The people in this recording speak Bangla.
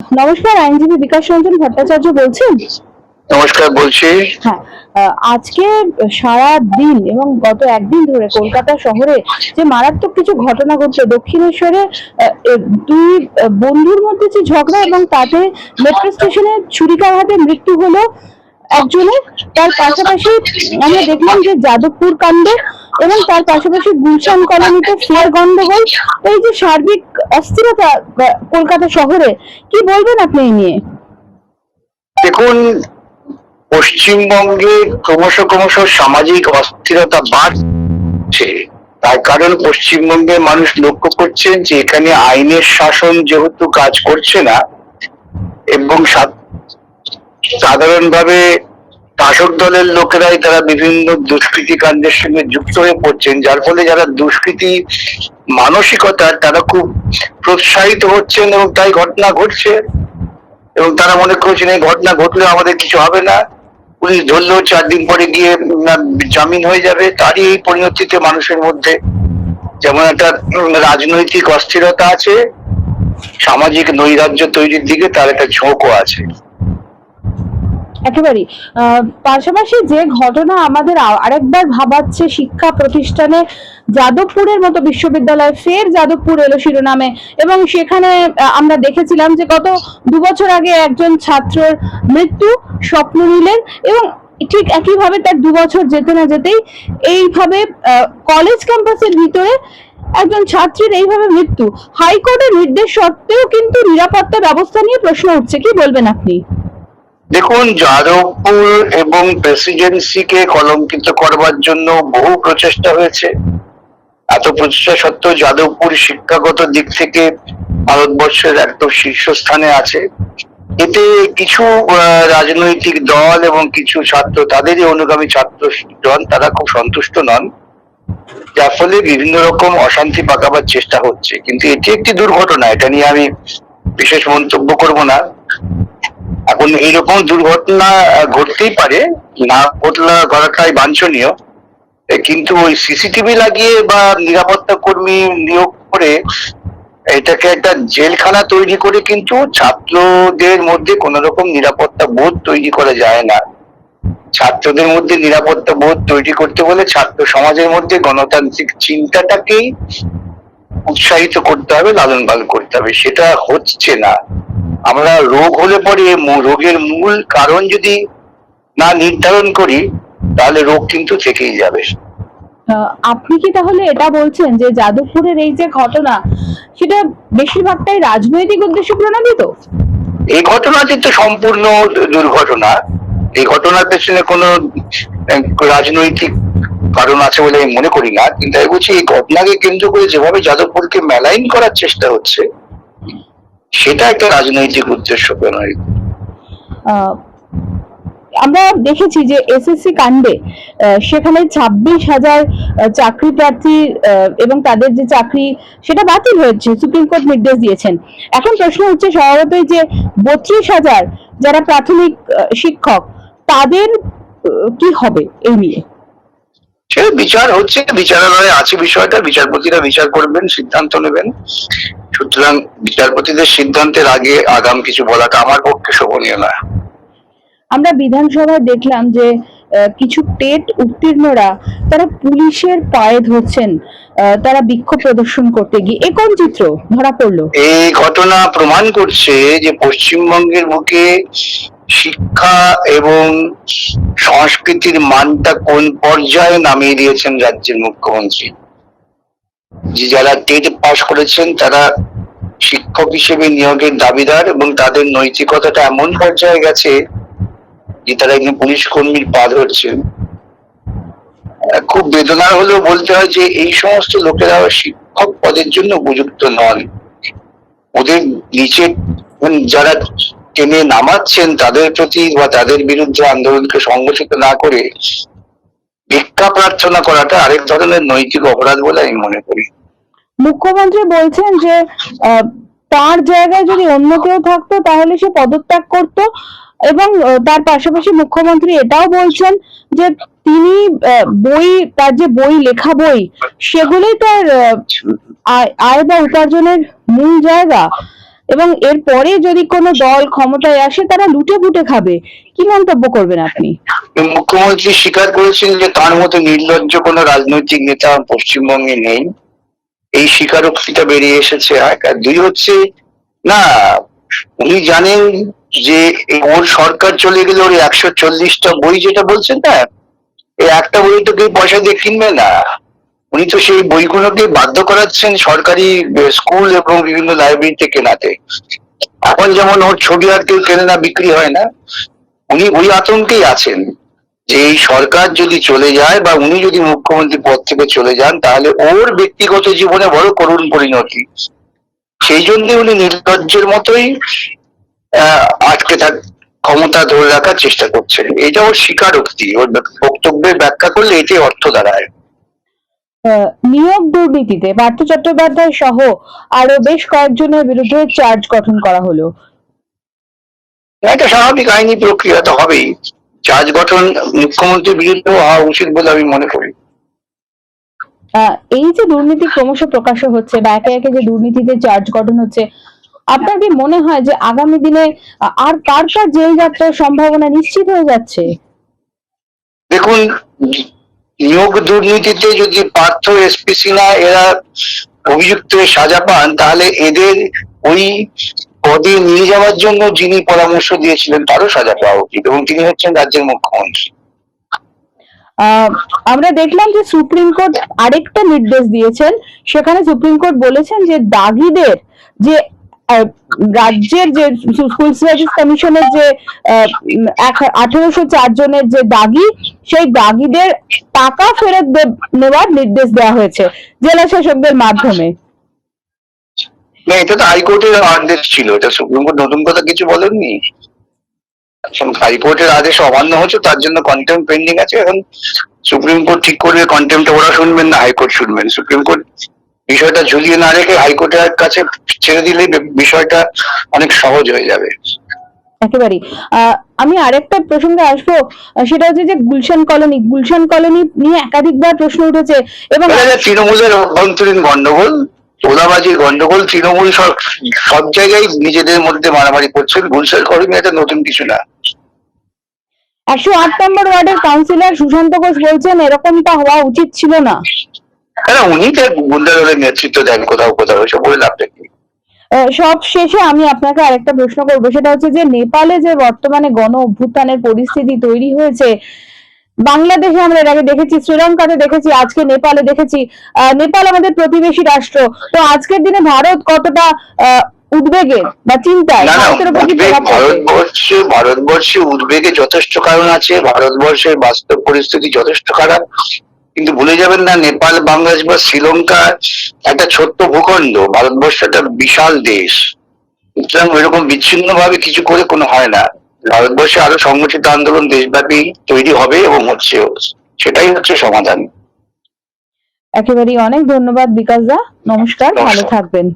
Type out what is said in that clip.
নমস্কার আইনজীবী বিকাশ রঞ্জন ভট্টাচার্য বলছেন? নমস্কার বলছি। হ্যাঁ আজকে সারা দিন এবং গত একদিন ধরে কলকাতা শহরে যে মারাত্মক কিছু ঘটনা ঘটছে দক্ষিণেশ্বরে দুই বন্ধুর মধ্যে যে ঝগড়া এবং তাতে মেট্রো স্টেশনে ছুরিকাঘাতে মৃত্যু হলো একজনের। তার পাশাপাশি আমরা দেখলাম যে যাদবপুর কাণ্ডে এবং তার পাশাপাশি গুলশান কলোনিতে ফের গন্ডগোল। এই যে সার্বিক অস্থিরতা কলকাতা শহরে, কি বলবেন আপনি এই নিয়ে? দেখুন, পশ্চিমবঙ্গে ক্রমশ ক্রমশ সামাজিক অস্থিরতা বাড়ছে। তার কারণ পশ্চিমবঙ্গে মানুষ লক্ষ্য করছেন যে এখানে আইনের শাসন যেহেতু কাজ করছে না, এবং সাধারণভাবে শাসক দলের লোকেরাই তারা বিভিন্ন দুষ্কৃতি কাণ্ডের সঙ্গে যুক্ত হয়ে পড়ছেন, যার ফলে যারা দুষ্কৃতি মানসিকতা, তারা খুব প্রোৎসাহিত হচ্ছেন এবং তাই ঘটনা ঘটছে। এবং তারা মনে করছেন এই ঘটনা ঘটলে আমাদের কিছু হবে না। পুলিশ ধরলেও চার দিন পরে গিয়ে জামিন হয়ে যাবে। তারই এই পরিণতিতে মানুষের মধ্যে যেমন একটা রাজনৈতিক অস্থিরতা আছে, সামাজিক নৈরাজ্য তৈরির দিকে তার একটা ঝোঁকও আছে। একেবারেই। পাশাপাশি যে ঘটনা আমাদের আরেকবার ভাবাচ্ছে শিক্ষা প্রতিষ্ঠানে, যাদবপুরের মতো বিশ্ববিদ্যালয়, ফের যাদবপুর এলো শিরোনামে। এবং সেখানে আমরা দেখেছিলাম যে গত দু বছর আগে একজন ছাত্রর মৃত্যু স্বপ্ন নিলেন এবং ঠিক একইভাবে তার দু বছর যেতে না যেতেই এইভাবে কলেজ ক্যাম্পাসের ভিতরে একজন ছাত্রীর এইভাবে মৃত্যু। হাইকোর্টের নির্দেশ সত্ত্বেও কিন্তু নিরাপত্তা ব্যবস্থা নিয়ে প্রশ্ন উঠছে। কি বলবেন আপনি? দেখুন, যাদবপুর এবং প্রেসিডেন্সিকে কলঙ্কিত করবার জন্য বহু প্রচেষ্টা হয়েছে। এত প্রচেষ্টা সত্ত্বেও যাদবপুর শিক্ষাগত দিক থেকে ভারতবর্ষের একদম শীর্ষস্থানে আছে। এতে কিছু রাজনৈতিক দল এবং কিছু ছাত্র, তাদেরই অনুগামী ছাত্র দল তারা খুব সন্তুষ্ট নন। যার ফলে বিভিন্ন রকম অশান্তি পাকাবার চেষ্টা হচ্ছে। কিন্তু এটি একটি দুর্ঘটনা, এটা নিয়ে আমি বিশেষ মন্তব্য করব না। এখন এইরকম দুর্ঘটনা ঘটতেই পারে। না ঘটলা ঘটাটাই বাঞ্ছনীয় কিন্তু ওই সিসিটিভি লাগিয়ে বা নিরাপত্তা কর্মী নিয়োগ করে এটাকে একটা জেলখানা তৈরি করে কিন্তু ছাত্রদের মধ্যে কোন রকম নিরাপত্তা বোধ তৈরি করা যায় না। ছাত্রদের মধ্যে নিরাপত্তা বোধ তৈরি করতে হলে ছাত্র সমাজের মধ্যে গণতান্ত্রিক চিন্তাটাকেই উৎসাহিত করতে হবে, লালন পালন করতে হবে। সেটা হচ্ছে না। আমরা রোগ হলে পরে রোগের মূল কারণ যদি না নির্ধারণ করি তাহলে রোগ কিন্তু থেকেই যাবে। আপনি কি তাহলে এটা বলছেন যে যাদবপুরের এই যে ঘটনা সেটা বেশিরভাগটাই রাজনৈতিক উদ্দেশ্য প্রণোদিত? এই ঘটনাটি তো সম্পূর্ণ দুর্ঘটনা। এই ঘটনার পেছনে কোনো রাজনৈতিক কারণ আছে বলে আমি মনে করি না। কিন্তু আমি বলছি এই ঘটনাকে কেন্দ্র করে যেভাবে যাদবপুরকে মেলাইন করার চেষ্টা হচ্ছে সেটা একটা রাজনৈতিক উদ্দেশ্য প্রণোদিত আমরা দেখেছি যে এসএসসি কাণ্ডে সেখানে ছাব্বিশ হাজার চাকরি প্রার্থী এবং তাদের যে চাকরি সেটা বাতিল হয়েছে সুপ্রিম কোর্ট নির্দেশ দিয়েছেন। এখন প্রশ্ন হচ্ছে স্বভাবতই যে বত্রিশ হাজার যারা প্রাথমিক শিক্ষক তাদের কি হবে এই নিয়ে? সে বিচার হচ্ছে বিচারালয়ে আছে বিষয়টা বিচারপতিরা বিচার করবেন সিদ্ধান্ত নেবেন। সুতরাং বিচারপতিদের সিদ্ধান্তের আগে আগাম কিছু বলাটা আমার পক্ষে শোভনীয় না আমরা বিধানসভায় দেখলাম যে কিছু টেট উত্তীর্ণরা তারা পুলিশের পায়ে ধরছেন তারা বিক্ষোভ প্রদর্শন করতে গিয়ে। এ কোন চিত্র? ধরা পড়ল। এই ঘটনা প্রমাণ করছে যে পশ্চিমবঙ্গের বুকে শিক্ষা এবং সংস্কৃতির মানটা কোন পর্যায়ে নামিয়ে দিয়েছেন রাজ্যের মুখ্যমন্ত্রী। যে যারা টেট পাশ করেছেন, তারা শিক্ষক হিসেবে নিয়োগের দাবিদার এবং তাদের নৈতিকতাটা এমন পর্যায়ে গেছে যে তারা একজন পুলিশ কর্মীর পা ধরছেন। খুব বেদনার হলেও বলতে হয় যে এই সমস্ত লোকেরা শিক্ষক পদের জন্য উপযুক্ত নন। ওদের নিচে যারা টেনে নামাচ্ছেন, তাদের প্রতি বা তাদের বিরুদ্ধে আন্দোলনকে সংগঠিত না করে ভিক্ষা প্রার্থনা করাটা আরেক ধরনের নৈতিক অপরাধ বলে আমি মনে করি। মুখ্যমন্ত্রী বলছেন যে তার জায়গায় যদি অন্য কেউ থাকতো, তাহলে সে পদত্যাগ করত এবং তার পাশাপাশি মুখ্যমন্ত্রী এটাও বলছেন যে, তিনি বই, তার যে বই, লেখা বই, সেগুলোই তার আয় বা উপার্জনের মূল জায়গা। এবং এরপরে যদি কোনো দল ক্ষমতায় আসে, তারা লুটে পুটে খাবে। কি মন্তব্য করবেন আপনি? মুখ্যমন্ত্রী স্বীকার করেছেন যে তার মতো নির্লজ্জ কোনো রাজনৈতিক নেতা পশ্চিমবঙ্গে নেই। এই স্বীকারোক্তিটা বেরিয়ে এসেছে এক আর দুই হচ্ছে, না, উনি জানেন যে ওর সরকার চলে গেলে ওর একশো চল্লিশটা বই যেটা বলছেন না, এই একটা বই তো কেউ পয়সা দিয়ে কিনবে না। উনি তো সেই বইগুলোকে বাধ্য করাচ্ছেন সরকারি স্কুল এবং বিভিন্ন লাইব্রেরিতে কেনাতে। এখন যেমন ওর ছবি আর কেউ কেনে না, বিক্রি হয় না, উনি ওই আতঙ্কেই আছেন যে এই সরকার যদি চলে যায় বা উনি যদি মুখ্যমন্ত্রী পদ থেকে চলে যান, তাহলে ওর ব্যক্তিগত জীবনে বড় করুণ পরিণতি। সেই জন্য উনি নির্লজ্জের মতোই আটকে থাক, ক্ষমতা ধরে রাখার চেষ্টা করছেন। এটা ওর স্বীকারোক্তি। ওর বক্তব্যের ব্যাখ্যা করলে এটাই অর্থ দাঁড়ায়। নিয়োগ দুর্নীতিতে পার্থ চট্টোপাধ্যায় সহ আরও বেশ কয়েকজনের বিরুদ্ধে চার্জ গঠন করা হলো। একটা স্বাভাবিক আইনি প্রক্রিয়া তো হবেই। চার্জ গঠন মুখ্যমন্ত্রীর বিরুদ্ধে হওয়া উচিত বলে আমি মনে করি। এই যে দুর্নীতি ক্রমশ প্রকাশ্য হচ্ছে বা একে একে যে দুর্নীতিতে চার্জ গঠন হচ্ছে আপনার কি মনে হয় যে আগামী দিনে আর কার কার জেল যাত্রার সম্ভাবনা নিশ্চিত হয়ে যাচ্ছে? দেখুন নিয়োগ দুর্নীতিতে যদি পার্থ এসপি সিনহা এরা অভিযুক্ত সাজা পান, তাহলে এদের ওই পদে নিয়ে যাওয়ার জন্য যিনি পরামর্শ দিয়েছিলেন, তারও সাজা পাওয়া উচিত এবং তিনি হচ্ছেন রাজ্যের মুখ্যমন্ত্রী। আমরা দেখলাম যে সুপ্রিম কোর্ট আরেকটা নির্দেশ দিয়েছেন, সেখানে সুপ্রিম কোর্ট বলেছেন যে দাগিদের যে রাজ্যের যে স্কুল সার্ভিস কমিশনের যে আঠারোশো চার জনের যে দাগি, সেই দাগিদের টাকা ফেরত নেওয়ার নির্দেশ দেওয়া হয়েছে জেলা শাসকদের মাধ্যমে। না, এটা তো হাইকোর্টের আদেশ ছিল। এটা সুপ্রিম কোর্ট নতুন কথা কিছু বলেননি? এখন হাইকোর্টের আদেশ অমান্য হচ্ছে, তার জন্য কন্টেম্প পেন্ডিং আছে। এখন সুপ্রিম কোর্ট ঠিক করবে কন্টেম্পটা ওরা শুনবেন না, হাইকোর্ট শুনবেন। সুপ্রিম কোর্ট বিষয়টা ঝুলিয়ে না রেখে হাইকোর্টের কাছে ছেড়ে দিলে বিষয়টা অনেক সহজ হয়ে যাবে। একেবারেই। আহ, আমি আরেকটা প্রসঙ্গে আসব সেটা হচ্ছে যে গুলশান কলোনি গুলশান কলোনি নিয়ে একাধিকবার প্রশ্ন উঠেছে এবং তৃণমূলের অভ্যন্তরীণ গন্ডগোল তোলাবাজির গন্ডগোল তৃণমূল সব সব জায়গায় নিজেদের মধ্যে মারামারি করছেন। গুলশান কর্মী এটা নতুন কিছু না। একশো আট নম্বর ওয়ার্ডের কাউন্সিলর সুশান্ত ঘোষ বলছেন এরকমটা হওয়া উচিত ছিল না। কেন উনি তো গুন্ডা দলের নেতৃত্ব দেন কোথাও কোথাও এসব বলে কি? সব শেষে আমি আপনাকে আরেকটা প্রশ্ন করব সেটা হচ্ছে যে নেপালে যে বর্তমানে গণ অভ্যুত্থানের পরিস্থিতি তৈরি হয়েছে বাংলাদেশে আমরা এর আগে দেখেছি শ্রীলঙ্কাতে দেখেছি আজকে নেপালে দেখেছি নেপাল আমাদের প্রতিবেশী রাষ্ট্র। তো আজকের দিনে ভারত কতটা আহ, উদ্বেগে বা চিন্তায়? না না ভারতবর্ষে উদ্বেগে যথেষ্ট কারণ আছে ভারতবর্ষের বাস্তব পরিস্থিতি যথেষ্ট খারাপ। কিন্তু ভুলে যাবেন না নেপাল বাংলাদেশ বা শ্রীলঙ্কা একটা ছোট্ট ভূখণ্ড ভারতবর্ষ একটা বিশাল দেশ। সুতরাং এরকম বিচ্ছিন্ন ভাবে কিছু করে কোনো হয় না। ভারতবর্ষে আরও সংগঠিত আন্দোলন দেশব্যাপী তৈরি হবে এবং হচ্ছে সেটাই হচ্ছে সমাধান। একেবারেই অনেক ধন্যবাদ বিকাশ দা। নমস্কার ভালো থাকবেন।